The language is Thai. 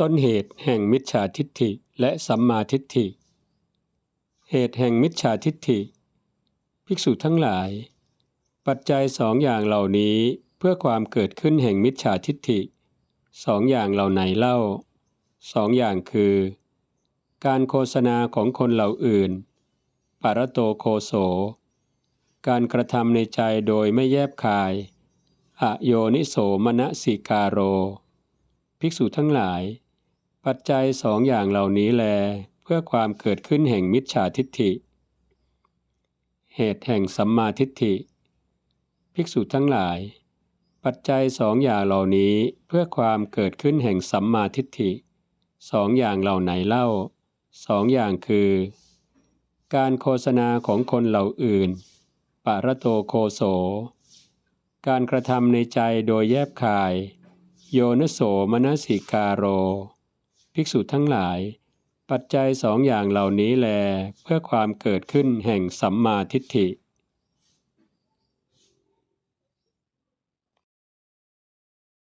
ต้นเหตุแห่งมิจฉาทิฏฐิและสัมมาทิฏฐิ เหตุแห่งมิจฉาทิฏฐิ ภิกษุทั้งหลาย ปัจจัยสองอย่างเหล่านี้เพื่อความเกิดขึ้นแห่งมิจฉาทิฏฐิสองอย่างเหล่าไหนเล่าสองอย่างคือ การโฆษณาของคนเหล่าอื่น ปารโตโคโส การกระทำในใจโดยไม่แยบคาย อโยนิโสมนสิกาโร ภิกษุทั้งหลาย ปัจจัยสองอย่างเหล่านี้แล เพื่อความเกิดขึ้นแห่งมิจฉาทิฏฐิ เหตุแห่งสัมมาทิฏฐิ ภิกษุทั้งหลาย ปัจจัยสองอย่างเหล่านี้เพื่อความเกิดขึ้นแห่งสัมมาทิฏฐิสองอย่างเหล่าไหนเล่าสองอย่างคือ การโฆษณาของคนเหล่าอื่นปารโตโคโส การกระทำในใจโดยแยบคาย โยนโสมนสิกาโร ภิกษุทั้งหลาย ปัจจัยสองอย่างเหล่านี้แล เพื่อความเกิดขึ้นแห่งสัมมาทิฏฐิ